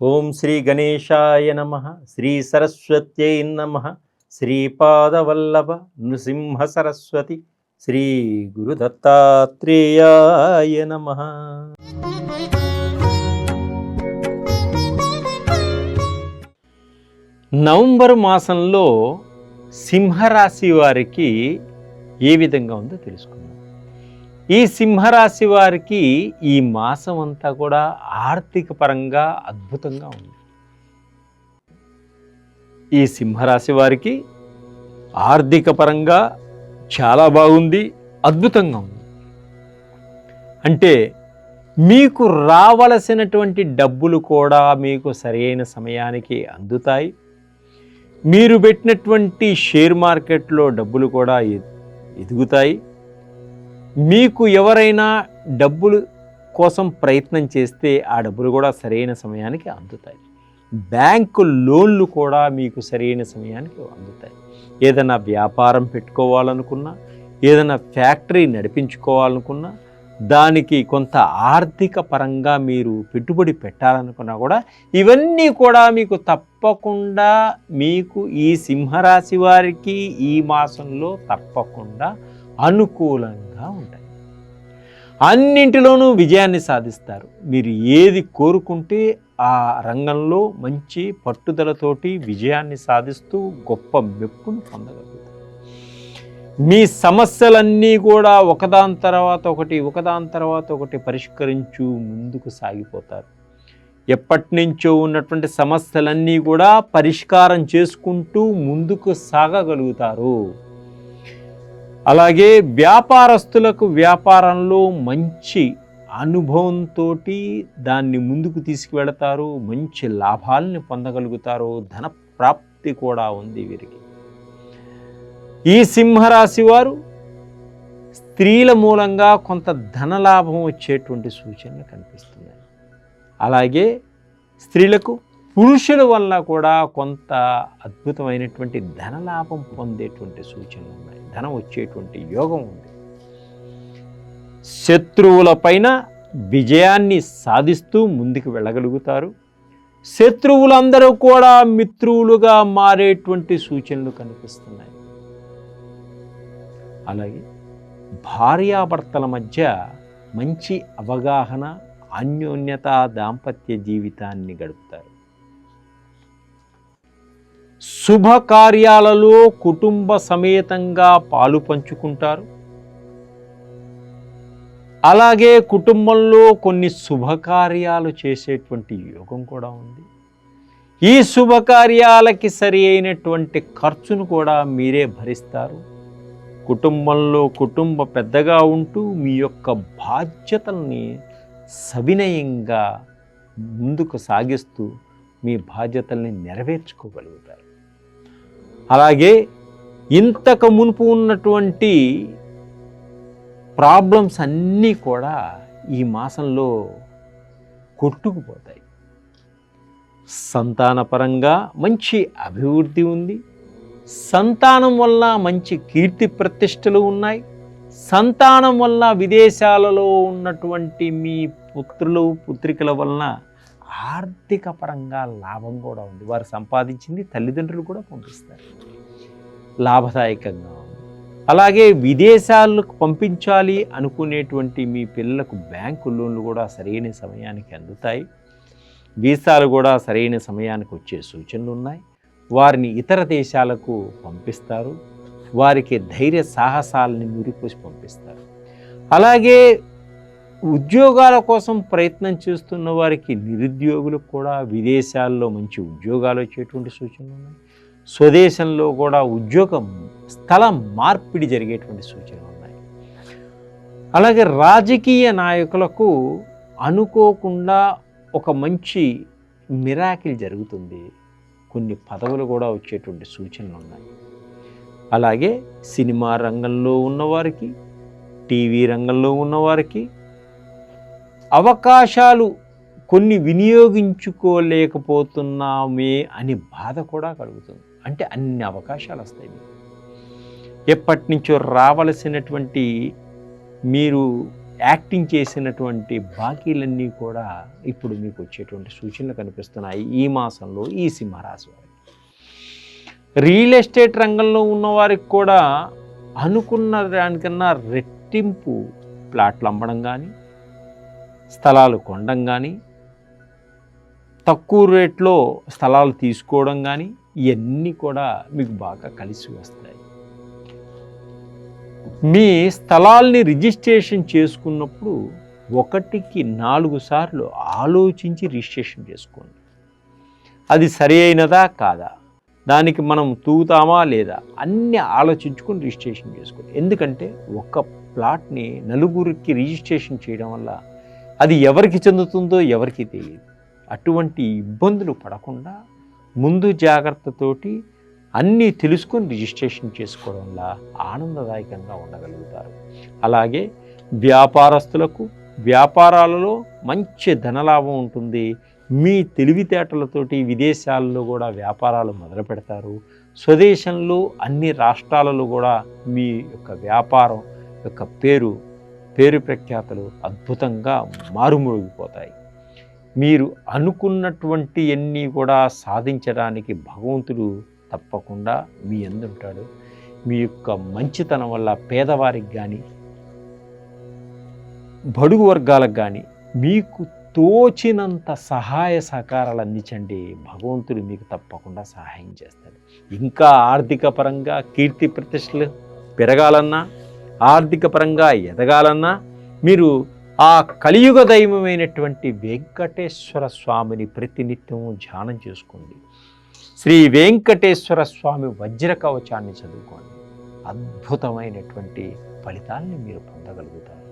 ఓం శ్రీ గణేశాయ నమ శ్రీ సరస్వత్యై నమ శ్రీపాదవల్లభ నృసింహ సరస్వతి శ్రీ గురుదత్తాత్రేయాయ నమ. నవంబర్ మాసంలో సింహరాశి వారికి ఏ విధంగా ఉందో తెలుసుకుందాం. ఈ సింహరాశి వారికి ఈ మాసం అంతా కూడా ఆర్థిక పరంగా అద్భుతంగా ఉంది. ఈ సింహరాశి వారికి ఆర్థిక పరంగా చాలా బాగుంది అద్భుతంగా ఉంది. అంటే మీకు రావలసినటువంటి డబ్బులు కూడా మీకు సరైన సమయానికి అందుతాయి. మీరు పెట్టినటువంటి షేర్ మార్కెట్లో డబ్బులు కూడా ఎదుగుతాయి. మీకు ఎవరైనా డబ్బులు కోసం ప్రయత్నం చేస్తే ఆ డబ్బులు కూడా సరైన సమయానికి అందుతాయి. బ్యాంకు లోన్లు కూడా మీకు సరైన సమయానికి అందుతాయి. ఏదైనా వ్యాపారం పెట్టుకోవాలనుకున్నా ఏదైనా ఫ్యాక్టరీ నడిపించుకోవాలనుకున్నా దానికి కొంత ఆర్థిక పరంగా మీరు పెట్టుబడి పెట్టాలనుకున్నా కూడా ఇవన్నీ కూడా మీకు తప్పకుండా మీకు ఈ సింహరాశి వారికి ఈ మాసంలో తప్పకుండా అనుకూలంగా ఉంటాయి. అన్నింటిలోనూ విజయాన్ని సాధిస్తారు. మీరు ఏది కోరుకుంటే ఆ రంగంలో మంచి పట్టుదలతోటి విజయాన్ని సాధిస్తూ గొప్ప మెప్పును పొందగలుగుతారు. మీ సమస్యలన్నీ కూడా ఒకదాని తర్వాత ఒకటి ఒకదాని తర్వాత ఒకటి పరిష్కరించు ముందుకు సాగిపోతారు. ఎప్పటి నుంచో ఉన్నటువంటి సమస్యలన్నీ కూడా పరిష్కారం చేసుకుంటూ ముందుకు సాగగలుగుతారు. అలాగే వ్యాపారస్తులకు వ్యాపారంలో మంచి అనుభవంతో దాన్ని ముందుకు తీసుకువెళతారు మంచి లాభాలని పొందగలుగుతారు ధన ప్రాప్తి కూడా ఉంది వీరికి. ఈ సింహరాశి వారు స్త్రీల మూలంగా కొంత ధనలాభం వచ్చేటువంటి సూచనలు కనిపిస్తున్నాయి. అలాగే స్త్రీలకు పురుషుల వల్ల కూడా కొంత అద్భుతమైనటువంటి ధనలాభం పొందేటువంటి సూచనలు ఉన్నాయి. ధనం వచ్చేటువంటి యోగం ఉంది. శత్రువులపైన విజయాన్ని సాధిస్తూ ముందుకు వెళ్ళగలుగుతారు. శత్రువులందరూ కూడా మిత్రువులుగా మారేటువంటి సూచనలు కనిపిస్తున్నాయి. అలాగే భార్యాభర్తల మధ్య మంచి అవగాహన అన్యోన్యత దాంపత్య జీవితాన్ని గడుపుతారు. శుభకార్యాలలో కుటుంబ సమేతంగా పాలు పంచుకుంటారు. అలాగే కుటుంబంలో కొన్ని శుభకార్యాలు చేసేటువంటి యోగం కూడా ఉంది. ఈ శుభకార్యాలకి సరి అయినటువంటి ఖర్చును కూడా మీరే భరిస్తారు. కుటుంబంలో కుటుంబ పెద్దగా ఉంటూ మీ యొక్క బాధ్యతల్ని సవినయంగా ముందుకు సాగిస్తూ మీ బాధ్యతల్ని నెరవేర్చుకోగలుగుతారు. అలాగే ఇంతకు మునుపు ఉన్నటువంటి ప్రాబ్లమ్స్ అన్నీ కూడా ఈ మాసంలో కొట్టుకుపోతాయి. సంతానపరంగా మంచి అభివృద్ధి ఉంది. సంతానం వల్ల మంచి కీర్తి ప్రతిష్టలు ఉన్నాయి. సంతానం వల్ల విదేశాలలో ఉన్నటువంటి మీ పుత్రులు పుత్రికల వలన ఆర్థిక పరంగా లాభం కూడా ఉంది. వారు సంపాదించింది తల్లిదండ్రులు కూడా పంపిస్తారు. లాభదాయకంగా ఉంది. అలాగే విదేశాలకు పంపించాలి అనుకునేటువంటి మీ పిల్లలకు బ్యాంకు లోన్లు కూడా సరైన సమయానికి అందుతాయి. వీసాలు కూడా సరైన సమయానికి వచ్చే సూచనలు ఉన్నాయి. వారిని ఇతర దేశాలకు పంపిస్తారు. వారికి ధైర్య సాహసాలని మురిపోసి పంపిస్తారు. అలాగే ఉద్యోగాల కోసం ప్రయత్నం చేస్తున్న వారికి నిరుద్యోగులకు కూడా విదేశాల్లో మంచి ఉద్యోగాలు వచ్చేటువంటి సూచనలు ఉన్నాయి. స్వదేశంలో కూడా ఉద్యోగం స్థల మార్పిడి జరిగేటువంటి సూచనలు ఉన్నాయి. అలాగే రాజకీయ నాయకులకు అనుకోకుండా ఒక మంచి మిరాకిల్ జరుగుతుంది. కొన్ని పదవులు కూడా వచ్చేటువంటి సూచనలు ఉన్నాయి. అలాగే సినిమా రంగంలో ఉన్నవారికి టీవీ రంగంలో ఉన్నవారికి అవకాశాలు కొన్ని వినియోగించుకోలేకపోతున్నామే అని బాధ కూడా కలుగుతుంది. అంటే అన్ని అవకాశాలు వస్తాయి మీకు. ఎప్పటి నుంచో రావలసినటువంటి మీరు యాక్టింగ్ చేసినటువంటి బాకీలన్నీ కూడా ఇప్పుడు మీకు వచ్చేటువంటి సూచనలు కనిపిస్తున్నాయి ఈ మాసంలో ఈ సింహరాశి వారికి. రియల్ ఎస్టేట్ రంగంలో ఉన్నవారికి కూడా అనుకున్న దానికన్నా రెట్టింపు ప్లాట్లు అమ్మడం కానీ స్థలాలు కొనడం కానీ తక్కువ రేట్లో స్థలాలు తీసుకోవడం కానీ ఇవన్నీ కూడా మీకు బాగా కలిసి వస్తాయి. మీ స్థలాల్ని రిజిస్ట్రేషన్ చేసుకున్నప్పుడు ఒకటికి నాలుగు సార్లు ఆలోచించి రిజిస్ట్రేషన్ చేసుకోండి. అది సరి అయినదా కాదా? దానికి మనం తూగుతామా లేదా? అన్నీ ఆలోచించుకొని రిజిస్ట్రేషన్ చేసుకోండి. ఎందుకంటే ఒక ప్లాట్ని నలుగురికి రిజిస్ట్రేషన్ చేయడం వల్ల అది ఎవరికి చెందుతుందో ఎవరికి తెలియదు. అటువంటి ఇబ్బందులు పడకుండా ముందు జాగ్రత్తతోటి అన్నీ తెలుసుకొని రిజిస్ట్రేషన్ చేసుకోవడం వల్ల ఆనందదాయకంగా ఉండగలుగుతారు. అలాగే వ్యాపారస్తులకు వ్యాపారాలలో మంచి ధనలాభం ఉంటుంది. మీ తెలివితేటలతోటి విదేశాల్లో కూడా వ్యాపారాలు మొదలు పెడతారు. స్వదేశంలో అన్ని రాష్ట్రాలలో కూడా మీ యొక్క వ్యాపారం యొక్క పేరు పేరు ప్రఖ్యాతలు అద్భుతంగా మారుమూగిపోతాయి. మీరు అనుకున్నటువంటి ఎన్ని కూడా సాధించడానికి భగవంతుడు తప్పకుండా మీ ఎందుంటాడు మీ యొక్క మంచితనం వల్ల పేదవారికి కానీ బడుగు వర్గాలకు కానీ మీకు తోచినంత సహాయ సహకారాలు అందించండి. భగవంతుడు మీకు తప్పకుండా సహాయం చేస్తాడు. ఇంకా ఆర్థిక పరంగా కీర్తి ప్రతిష్టలు పెరగాలన్నా ఆర్థిక పరంగా ఎదగాలన్నా మీరు ఆ కలియుగ దైవమైనటువంటి వెంకటేశ్వర స్వామిని ప్రతినిత్యం ధ్యానం చేసుకోండి. శ్రీ వెంకటేశ్వర స్వామి వజ్ర కవచాన్ని చదువుకోండి. అద్భుతమైనటువంటి ఫలితాన్ని మీరు పొందగలుగుతారు.